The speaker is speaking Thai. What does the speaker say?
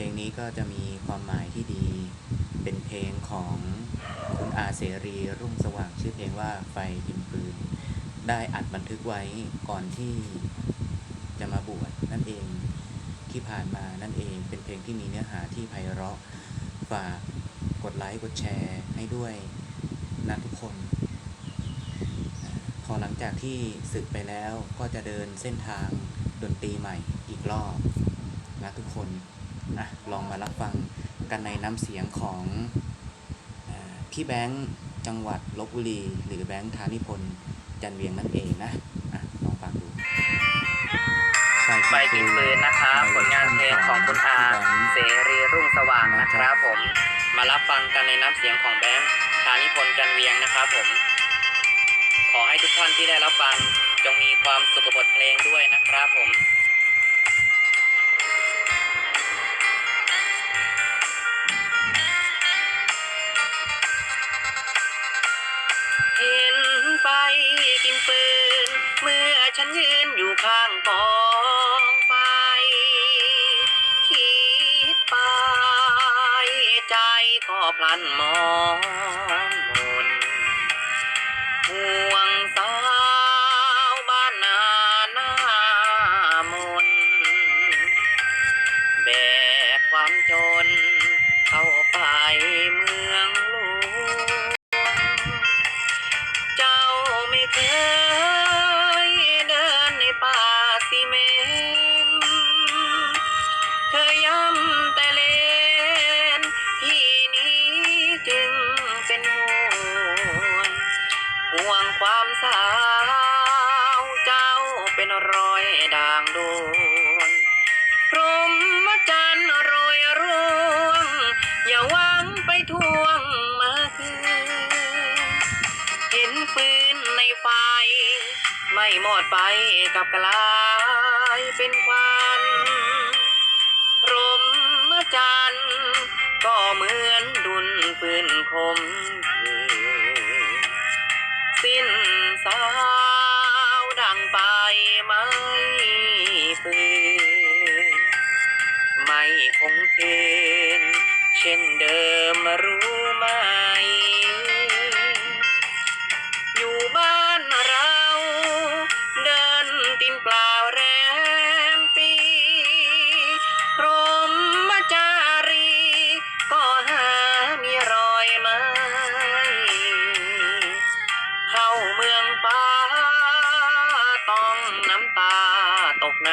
เพลงนี้ก็จะมีความหมายที่ดี เป็นเพลงของคุณอาเสรีรุ่งสว่างชื่อเพลงว่าไฟดินปืน ได้อัดบันทึกไว้ก่อนที่จะมาบวชนั่นเองที่ผ่านมานั่นเองเป็นเพลงที่มีเนื้อหาที่ไพเราะฝากกดไลค์กดแชร์ให้ด้วยนะทุกคน พอหลังจากที่ศึกไปแล้วก็จะเดินเส้นทางดนตรีใหม่อีกรอบนะทุกคน อะลองมารับฟังกันในน้ำเสียงของอาพี่แบงค์จังหวัดลบบุรี หรือแบงค์ธานิพลจันเวียงนั่นเองนะอะลองฟังดูไฟกินปืนนะครับผลงานเพลงของคุณอาเสรีรุ่งสว่างนะครับผม มารับฟังกันในน้ำเสียงของแบงค์ธานิพลจันเวียงนะครับผม ขอให้ทุกท่านที่ได้รับฟังจงมีความสุขกับบทเพลงด้วยนะครับผม ไฟกินปืน เมื่อฉันยืนอยู่ข้างกองไฟคิดไปใจก็พลันมองมนห่วงสาวบ้านนาหน้ามนแบกความจนเข้าไปเมือง ความสาวเจ้าเป็นรอยด่างดวงพรหมจันทร์โรยร่วง อย่าหวังไปทวงมาคืนเห็นฟืนในไฟ ไม่หมดไปกับกลายเป็นควันรมจันทร์ก็เหมือนดุนปืนคมคืน สิ้นสาวดังไปไม่เปลือยไม่คงเทนเช่นเดิมรู้ไหม อยู่บ้านเรา เดินตินปลาาเมืองฟ้า ต้องน้ำตาตกใน